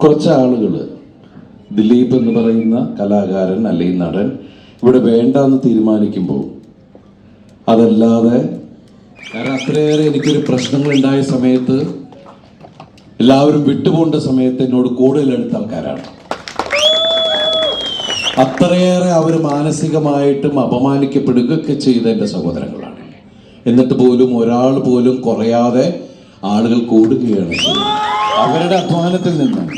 കുറച്ച് ആളുകൾ ദിലീപ് എന്ന് പറയുന്ന കലാകാരൻ അല്ലെങ്കിൽ നടൻ ഇവിടെ വേണ്ട എന്ന് തീരുമാനിക്കുമ്പോൾ അതല്ലാതെ കാരണം അത്രയേറെ എനിക്കൊരു പ്രശ്നങ്ങൾ ഉണ്ടായ സമയത്ത് എല്ലാവരും വിട്ടുപോകേണ്ട സമയത്ത് എന്നോട് കൂടുതൽ അടുത്ത ആൾക്കാരാണ് അത്രയേറെ അവർ മാനസികമായിട്ടും അപമാനിക്കപ്പെടുകയൊക്കെ ചെയ്ത എന്റെ സഹോദരങ്ങളാണ് എന്നിട്ട് പോലും ഒരാൾ പോലും കുറയാതെ ആളുകൾ കൂടുകയാണ് ചെയ്യുന്നത്. അവരുടെ അധ്വാനത്തിൽ നിന്ന്.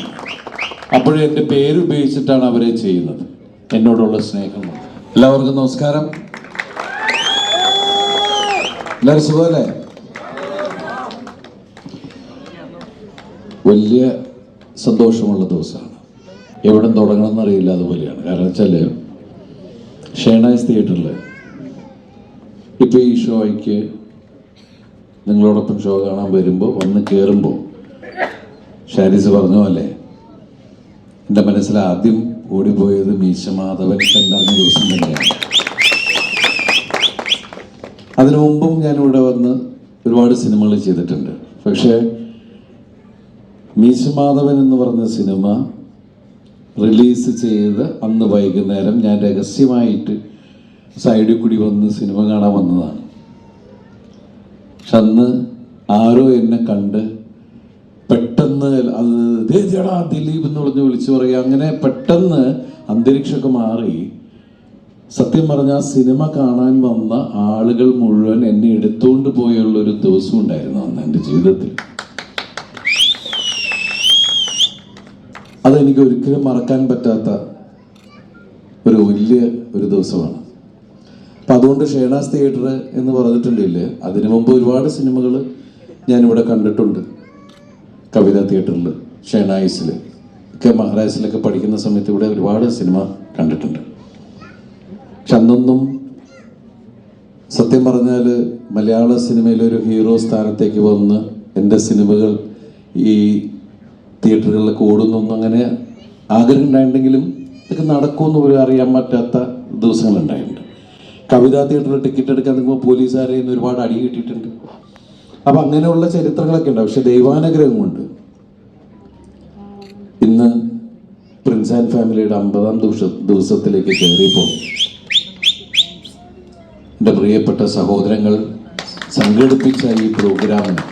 അപ്പോഴും എന്റെ പേര് ഉപയോഗിച്ചിട്ടാണ് അവരെ ചെയ്യുന്നത്. എന്നോടുള്ള സ്നേഹം. എല്ലാവർക്കും നമസ്കാരം. എല്ലാവരും സുഖമല്ലേ? വലിയ സന്തോഷമുള്ള ദിവസമാണ്. എവിടെ തുടങ്ങണമെന്ന് അറിയില്ല അതുപോലെയാണ്. കാരണം വെച്ചാൽ ഷേണായ്സ് തിയേറ്ററിൽ ഇപ്പോൾ ഈ ഷോയ്ക്ക് നിങ്ങളോടൊപ്പം ഷോ കാണാൻ വരുമ്പോൾ വന്ന് കയറുമ്പോൾ ഷാരിസ് പറഞ്ഞു പോലെ എന്റെ മനസ്സിൽ ആദ്യം ഓടിപ്പോയത് മീശമാധവൻ കണ്ടറിഞ്ഞ ദിവസം തന്നെയാണ്. അതിനു മുമ്പും ഞാനിവിടെ വന്ന് ഒരുപാട് സിനിമകൾ ചെയ്തിട്ടുണ്ട്. പക്ഷേ മീശമാധവൻ എന്ന് പറഞ്ഞ സിനിമ റിലീസ് ചെയ്ത് അന്ന് വൈകുന്നേരം ഞാൻ രഹസ്യമായിട്ട് സൈഡിൽ കൂടി വന്ന് സിനിമ കാണാൻ വന്നതാണ്. പക്ഷെ അന്ന് ആരോ എന്നെ കണ്ട് "ദേ ചേടാ ദിലീപ് എന്ന് പറഞ്ഞ് വിളിച്ചു പറയുക അങ്ങനെ പെട്ടെന്ന് അന്തരീക്ഷമൊക്കെ മാറി. സത്യം പറഞ്ഞാൽ സിനിമ കാണാൻ വന്ന ആളുകൾ മുഴുവൻ എന്നെ എടുത്തുകൊണ്ട് പോയുള്ള ഒരു ദിവസം ഉണ്ടായിരുന്നു അന്ന് എന്റെ ജീവിതത്തിൽ. അതെനിക്ക് ഒരിക്കലും മറക്കാൻ പറ്റാത്ത ഒരു വലിയ ഒരു ദിവസമാണ്. അപ്പം അതുകൊണ്ട് ഷേണാസ് തിയേറ്റർ എന്ന് പറഞ്ഞിട്ടുണ്ടെങ്കിൽ അതിനു മുമ്പ് ഒരുപാട് സിനിമകൾ ഞാനിവിടെ കണ്ടിട്ടുണ്ട്. കവിത തിയേറ്ററിൽ ഷെനായിസിൽ ഒക്കെ മഹാരാജസിലൊക്കെ പഠിക്കുന്ന സമയത്ത് ഇവിടെ ഒരുപാട് സിനിമ കണ്ടിട്ടുണ്ട്. പക്ഷെ അന്നൊന്നും സത്യം പറഞ്ഞാൽ മലയാള സിനിമയിലൊരു ഹീറോ സ്ഥാനത്തേക്ക് വന്ന് എന്റെ സിനിമകൾ ഈ തിയേറ്ററുകളിലൊക്കെ ഓടുന്നൊന്നും അങ്ങനെ ആഗ്രഹം ഉണ്ടായിട്ടുണ്ടെങ്കിലും ഇതൊക്കെ നടക്കുമെന്ന് പോലും അറിയാൻ പറ്റാത്ത ദിവസങ്ങളുണ്ടായിട്ടുണ്ട്. കവിതാ തിയേറ്ററിൽ ടിക്കറ്റ് എടുക്കാൻ നിൽക്കുമ്പോൾ പോലീസുകാരെ ഒരുപാട് അടി കിട്ടിയിട്ടുണ്ട്. അപ്പം അങ്ങനെയുള്ള ചരിത്രങ്ങളൊക്കെ ഉണ്ടാവും പക്ഷെ ദൈവാനുഗ്രഹം കൊണ്ട് ഇന്ന് പ്രിൻസ് ആൻഡ് ഫാമിലിയുടെ അമ്പതാം ദിവസ ദിവസത്തിലേക്ക് കയറിയപ്പോൾ എന്റെ പ്രിയപ്പെട്ട സഹോദരങ്ങൾ സംഘടിപ്പിച്ച ഈ പ്രോഗ്രാമിന്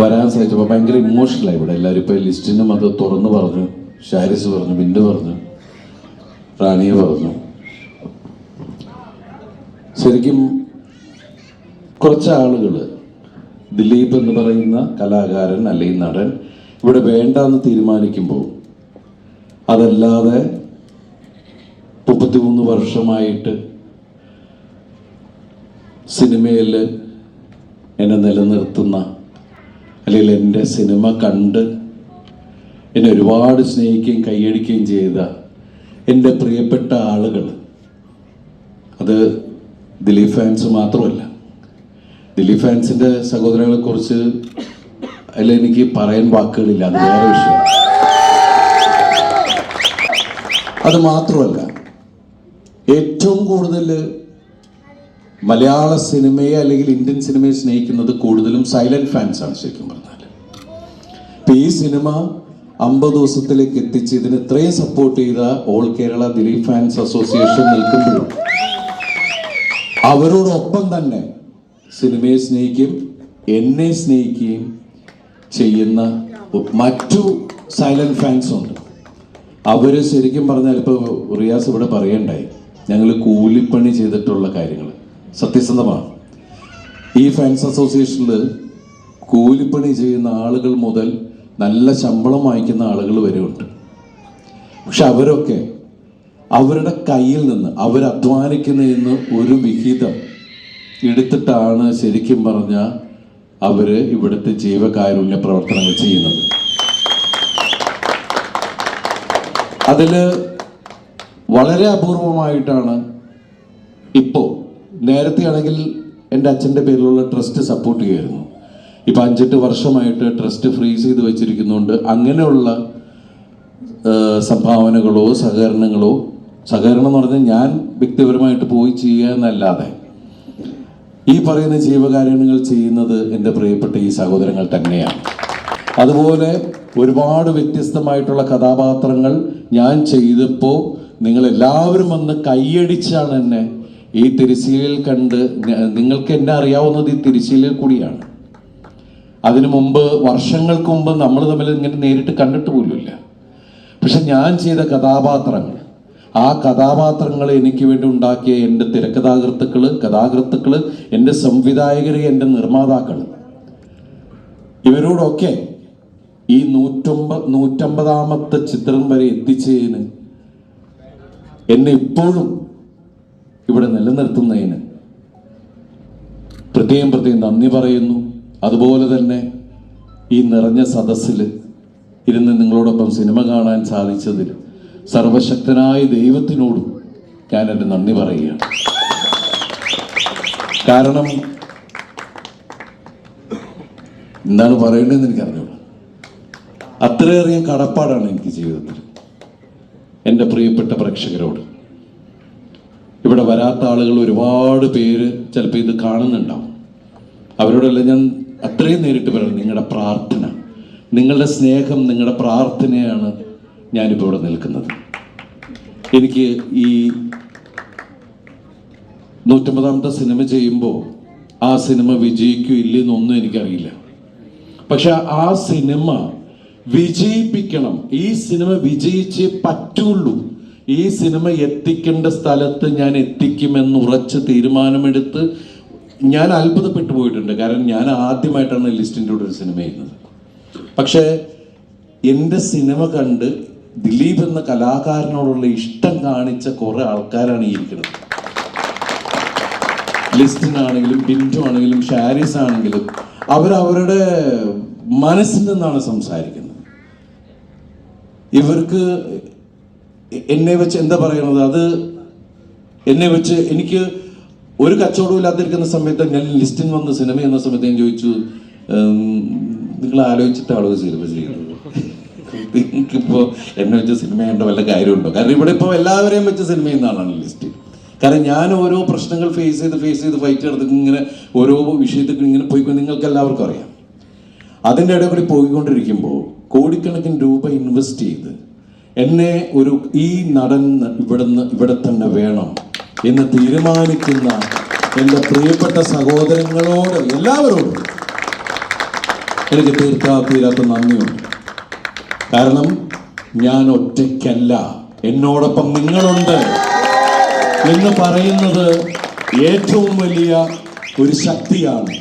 വരാൻ സാധിച്ചപ്പോൾ ഭയങ്കര ഇമോഷണലായി ഇവിടെ. എല്ലാവരും ഇപ്പോൾ ലിസ്റ്റിനും അത് തുറന്നു പറഞ്ഞു. ഷാരിസ് പറഞ്ഞു ബിന്ദു പറഞ്ഞു റാണിയെ പറഞ്ഞു. ശരിക്കും കുറച്ച് ആളുകൾ ദിലീപ് എന്ന് പറയുന്ന കലാകാരൻ അല്ലെങ്കിൽ നടൻ ഇവിടെ വേണ്ട എന്ന് തീരുമാനിക്കുമ്പോൾ അതല്ലാതെ മുപ്പത്തിമൂന്ന് വർഷമായിട്ട് സിനിമയിൽ എന്നെ നിലനിർത്തുന്ന അല്ലെങ്കിൽ എന്റെ സിനിമ കണ്ട് എന്നെ ഒരുപാട് സ്നേഹിക്കുകയും കൈയടിക്കുകയും ചെയ്ത എന്റെ പ്രിയപ്പെട്ട ആളുകൾ. അത് ദിലീപ് ഫാൻസ് മാത്രമല്ല. ദിലീപ് ഫാൻസിന്റെ സഹോദരങ്ങളെ കുറിച്ച് അതിൽ എനിക്ക് പറയാൻ വാക്കുകളില്ല. അത് വേറെ വിഷയം അത് മാത്രമല്ല ഏറ്റവും കൂടുതൽ മലയാള സിനിമയെ അല്ലെങ്കിൽ ഇന്ത്യൻ സിനിമയെ സ്നേഹിക്കുന്നത് കൂടുതലും സൈലന്റ് ഫാൻസ് ആണ് ശരിക്കും പറഞ്ഞാൽ ഇപ്പൊ ഈ സിനിമ അമ്പത് ദിവസത്തിലേക്ക് എത്തിച്ച് ഇതിന് ഇത്രയും സപ്പോർട്ട് ചെയ്ത all Kerala Dileep fans association നിൽക്കുമ്പോഴും അവരോടൊപ്പം തന്നെ സിനിമയെ സ്നേഹിക്കും എന്നെ സ്നേഹിക്കുകയും ചെയ്യുന്ന മറ്റു സൈലന്റ് ഫാൻസ് ഉണ്ട്. അവർ ശരിക്കും പറഞ്ഞാൽ ഇപ്പോൾ റിയാസ് ഇവിടെ പറയണ്ടായി. ഞങ്ങൾ കൂലിപ്പണി ചെയ്തിട്ടുള്ള കാര്യങ്ങൾ സത്യസന്ധമാണ്. ഈ ഫാൻസ് അസോസിയേഷനിൽ കൂലിപ്പണി ചെയ്യുന്ന ആളുകൾ മുതൽ നല്ല ശമ്പളം വാങ്ങിക്കുന്ന ആളുകൾ വരെ ഉണ്ട് പക്ഷെ അവരൊക്കെ അവരുടെ കയ്യിൽ നിന്ന് അവർ അധ്വാനിക്കുന്നതിൽ നിന്ന് ഒരു വിഹിതം എടുത്തിട്ടാണ് ശരിക്കും പറഞ്ഞ അവർ ഇവിടുത്തെ ജീവകാരുണ്യ പ്രവർത്തനങ്ങൾ ചെയ്യുന്നത്. അതിൽ വളരെ അപൂർവമായിട്ടാണ് ഇപ്പോ നേരത്തെ ആണെങ്കിൽ എന്റെ അച്ഛന്റെ പേരിലുള്ള ട്രസ്റ്റ് സപ്പോർട്ട് ചെയ്യുമായിരുന്നു ഇപ്പൊ അഞ്ചെട്ട് വർഷമായിട്ട് ട്രസ്റ്റ് ഫ്രീസ് ചെയ്ത് വെച്ചിരിക്കുന്നുണ്ട് അങ്ങനെയുള്ള സംഭാവനകളോ സഹകരണങ്ങളോ സഹകരണം എന്ന് പറഞ്ഞാൽ ഞാൻ വ്യക്തിപരമായിട്ട് പോയി ചെയ്യുക എന്നല്ലാതെ ഈ പറയുന്ന ജീവകാരുണ്യങ്ങൾ ചെയ്യുന്നത് എന്റെ പ്രിയപ്പെട്ട ഈ സഹോദരങ്ങൾ തന്നെയാണ്. അതുപോലെ ഒരുപാട് വ്യത്യസ്തമായിട്ടുള്ള കഥാപാത്രങ്ങൾ ഞാൻ ചെയ്തപ്പോൾ നിങ്ങൾ എല്ലാവരും വന്ന് കൈയടിച്ചാണ് എന്നെ ഈ തിരശ്ശീലയിൽ കണ്ട് നിങ്ങൾക്ക് എന്നെ അറിയാവുന്നത് ഈ തിരശ്ശീലയിൽ കൂടിയാണ്. അതിനു മുമ്പ് വർഷങ്ങൾക്ക് മുമ്പ് നമ്മൾ തമ്മിൽ ഇങ്ങനെ നേരിട്ട് കണ്ടിട്ട് പോലുമില്ല. പക്ഷെ ഞാൻ ചെയ്ത കഥാപാത്രങ്ങൾ ആ കഥാപാത്രങ്ങളെ എനിക്ക് വേണ്ടി ഉണ്ടാക്കിയ എന്റെ തിരക്കഥാകൃത്തുക്കൾ കഥാകൃത്തുക്കൾ എന്റെ സംവിധായകർ എന്റെ നിർമ്മാതാക്കൾ ഇവരോടൊക്കെ ഈ നൂറ്റൊമ്പ നൂറ്റമ്പതാമത്തെ ചിത്രം വരെ എത്തിച്ചതിന് എന്നെ ഇപ്പോഴും ഇവിടെ നിലനിർത്തുന്നതിന് പ്രത്യേകം പ്രത്യേകം നന്ദി പറയുന്നു. അതുപോലെ തന്നെ ഈ നിറഞ്ഞ സദസ്സിൽ ഇരുന്ന് നിങ്ങളോടൊപ്പം സിനിമ കാണാൻ സാധിച്ചതിൽ സർവശക്തനായ ദൈവത്തിനോടും ഞാൻ എന്റെ നന്ദി പറയുകയാണ്. കാരണം എന്താണ് പറയേണ്ടതെന്ന് എനിക്ക് അറിഞ്ഞൂടാ അത്രയധികം കടപ്പാടാണ് എനിക്ക് ജീവിതത്തിൽ. എന്റെ പ്രിയപ്പെട്ട പ്രേക്ഷകരോട്. ഇവിടെ വരാത്ത ആളുകൾ ഒരുപാട് പേര് ചിലപ്പോൾ ഇത് കാണുന്നുണ്ടാവും. അവരോടല്ല ഞാൻ അത്രയും നേരിട്ട് പറയുന്നത് നിങ്ങളുടെ പ്രാർത്ഥന നിങ്ങളുടെ സ്നേഹം നിങ്ങളുടെ പ്രാർത്ഥനയാണ് ഞാനിപ്പോൾ ഇവിടെ നിൽക്കുന്നത്. എനിക്ക് ഈ നൂറ്റമ്പതാമത്തെ സിനിമ ചെയ്യുമ്പോൾ ആ സിനിമ വിജയിക്കൂ ഇല്ലെന്നൊന്നും എനിക്കറിയില്ല. പക്ഷെ ആ സിനിമ വിജയിപ്പിക്കണം. ഈ സിനിമ വിജയിച്ചേ പറ്റുള്ളൂ. ഈ സിനിമ എത്തിക്കേണ്ട സ്ഥലത്ത് ഞാൻ എത്തിക്കുമെന്ന് ഉറച്ച് തീരുമാനമെടുത്ത് ഞാൻ അത്ഭുതപ്പെട്ടു പോയിട്ടുണ്ട്. കാരണം ഞാൻ ആദ്യമായിട്ടാണ് ലിസ്റ്റിന്റെ കൂടെ ഒരു സിനിമ ചെയ്യുന്നത്. പക്ഷേ എന്റെ സിനിമ കണ്ട് ദിലീപ് എന്ന കലാകാരനോടുള്ള ഇഷ്ടം കാണിച്ച കുറെ ആൾക്കാരാണ് ഈ ഇരിക്കുന്നത്. ലിസ്റ്റിനാണെങ്കിലും ബിന്ദു ആണെങ്കിലും ഷാരിസ് ആണെങ്കിലും അവരവരുടെ മനസ്സിൽ നിന്നാണ് സംസാരിക്കുന്നത്. ഇവർക്ക് എന്നെ വെച്ച് എന്താ പറയുന്നത് അത് എന്നെ വെച്ച് എനിക്ക് ഒരു കച്ചവടവും ഇല്ലാതിരിക്കുന്ന സമയത്ത് ഞാൻ ലിസ്റ്റിൽ വന്ന സിനിമ എന്ന സമയത്ത് ഞാൻ ചോദിച്ചു നിങ്ങൾ ആലോചിച്ചിട്ടാണോ സിനിമ ചെയ്യുന്നത്? നിങ്ങൾക്കിപ്പോൾ എന്നെ വെച്ച് സിനിമ ചെയ്യേണ്ട വല്ല കാര്യമുണ്ടോ? കാരണം ഇവിടെ ഇപ്പോൾ എല്ലാവരെയും വെച്ച് സിനിമ ചെയ്യുന്ന ആളാണ് ലിസ്റ്റ്. കാരണം ഞാൻ ഓരോ പ്രശ്നങ്ങൾ ഫേസ് ചെയ്ത് ഫേസ് ചെയ്ത് ഫൈറ്റ് നടത്തി ഇങ്ങനെ ഓരോ വിഷയത്തിൽ ഇങ്ങനെ പോയിക്കൊണ്ട് നിങ്ങൾക്ക് എല്ലാവർക്കും അറിയാം. അതിന്റെ ഇടയിൽ കൂടി പോയിക്കൊണ്ടിരിക്കുമ്പോൾ കോടിക്കണക്കിന് രൂപ ഇൻവെസ്റ്റ് ചെയ്ത് എന്നെ ഒരു ഈ നടൻ ഇവിടുന്ന് ഇവിടെ തന്നെ വേണം എന്ന് തീരുമാനിക്കുന്ന എന്റെ പ്രിയപ്പെട്ട സഹോദരങ്ങളോട് എല്ലാവരോടും എനിക്ക് തീർത്താ തീരാത്ത നന്ദിയുണ്ട്. കാരണം ഞാൻ ഒറ്റയ്ക്കല്ല. എന്നോടൊപ്പം നിങ്ങളുണ്ട്. എന്ന് പറയുന്നത് ഏറ്റവും വലിയ ഒരു ശക്തിയാണ്.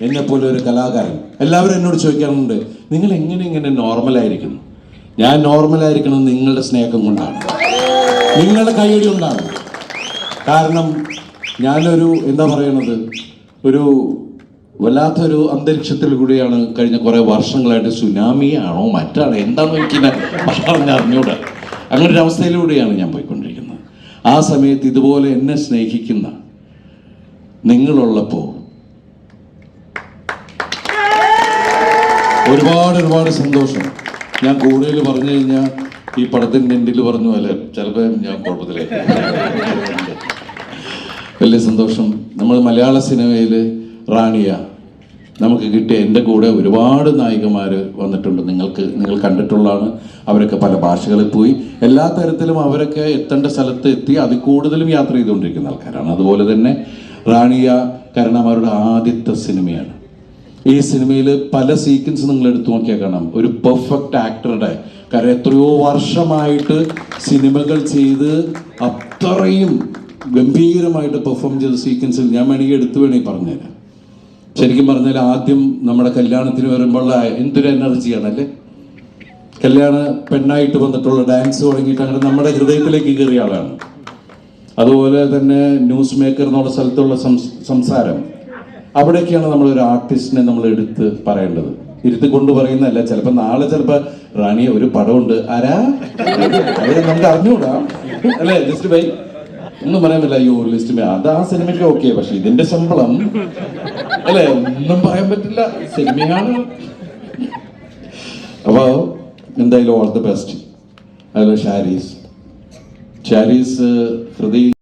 എന്നെ പോലെ ഒരു കലാകാരൻ. എല്ലാവരും എന്നോട് ചോദിക്കാറുണ്ട് നിങ്ങൾ എങ്ങനെ ഇങ്ങനെ നോർമലായിരിക്കുന്നു ഞാൻ നോർമലായിരിക്കണം നിങ്ങളുടെ സ്നേഹം കൊണ്ടാണ്. നിങ്ങളുടെ കൈയടി കൊണ്ടാണ്. കാരണം ഞാനൊരു എന്താ പറയണത് ഒരു വല്ലാത്തൊരു അന്തരീക്ഷത്തിൽ കൂടിയാണ് കഴിഞ്ഞ കുറേ വർഷങ്ങളായിട്ട് സുനാമിയാണോ മറ്റാണോ എന്താണോ എനിക്ക് പറഞ്ഞ് അറിഞ്ഞൂടാ. അങ്ങനെ ഒരു അവസ്ഥയിലൂടെയാണ് ഞാൻ പോയിക്കൊണ്ടിരിക്കുന്നത്. ആ സമയത്ത് ഇതുപോലെ എന്നെ സ്നേഹിക്കുന്ന നിങ്ങളുള്ളപ്പോൾ ഒരുപാട് ഒരുപാട് സന്തോഷം. ഞാൻ കൂടുതൽ പറഞ്ഞു കഴിഞ്ഞാൽ ഈ പടത്തിന്റെ എൻഡിൽ പറഞ്ഞു പോലെ ചിലപ്പോൾ ഞാൻ കുഴപ്പത്തിലേക്ക് വലിയ സന്തോഷം. നമ്മൾ മലയാള സിനിമയിൽ റാണിയ. നമുക്ക് കിട്ടിയ എന്റെ കൂടെ ഒരുപാട് നായികമാർ വന്നിട്ടുണ്ട്. നിങ്ങൾക്ക് നിങ്ങൾ കണ്ടിട്ടുള്ളതാണ്. അവരൊക്കെ പല ഭാഷകളിൽ പോയി. എല്ലാ തരത്തിലും അവരൊക്കെ എത്തേണ്ട സ്ഥലത്ത് എത്തി അതിൽ കൂടുതലും യാത്ര ചെയ്തുകൊണ്ടിരിക്കുന്ന ആൾക്കാരാണ്. അതുപോലെ തന്നെ റാണിയ കരണമാരുടെ ആദ്യത്തെ സിനിമയാണ്. ഈ സിനിമയിൽ പല സീക്വൻസ് നിങ്ങൾ എടുത്തു നോക്കിയാൽ കാണാം. ഒരു പെർഫെക്റ്റ് ആക്ടറുടെ കാരണം എത്രയോ വർഷമായിട്ട് സിനിമകൾ ചെയ്ത് അത്രയും ഗംഭീരമായിട്ട് പെർഫോം ചെയ്ത സീക്വൻസിൽ ഞാൻ വേണമെങ്കിൽ എടുത്തു വേണമെങ്കിൽ പറഞ്ഞുതരാം. ശരിക്കും പറഞ്ഞാൽ ആദ്യം നമ്മുടെ കല്യാണത്തിന് വരുമ്പോൾ എന്തൊരു എനർജിയാണ് അല്ലേ? കല്യാണ പെണ്ണായിട്ട് വന്നിട്ടുള്ള ഡാൻസ് തുടങ്ങിയിട്ട് അങ്ങനെ നമ്മുടെ ഹൃദയത്തിലേക്ക് കയറിയ ആളാണ്. അതുപോലെ തന്നെ ന്യൂസ് മേക്കർ എന്നുള്ള സ്ഥലത്തുള്ള സംസ്- സംസാരം. അവിടെയൊക്കെയാണ് നമ്മൾ ഒരു ആർട്ടിസ്റ്റിനെ നമ്മൾ എടുത്ത് പറയേണ്ടത്. ഇരുത്തി കൊണ്ട് പറയുന്നതല്ല ചിലപ്പോൾ നാളെ ചിലപ്പോൾ റാണിയ ഒരു പടമുണ്ട്. ആരാ? നമുക്ക് അറിഞ്ഞുകൂടാ. അല്ലേ ജസ്റ്റ് ബൈ? ഒന്നും പറയാൻ പറ്റില്ല അയ്യോ ലിസ്റ്റ് അത് ആ സിനിമയ്ക്ക് ഓക്കെ പക്ഷെ ഇതിന്റെ ശമ്പളം അല്ലേ? ഒന്നും പറയാൻ പറ്റില്ല. സിനിമയാണ്. അപ്പോൾ എന്തായാലും ഓൾ ദി ബെസ്റ്റ്. അതുപോലെ ഷാരീസ്. ഷാരീസ് ഹൃദയ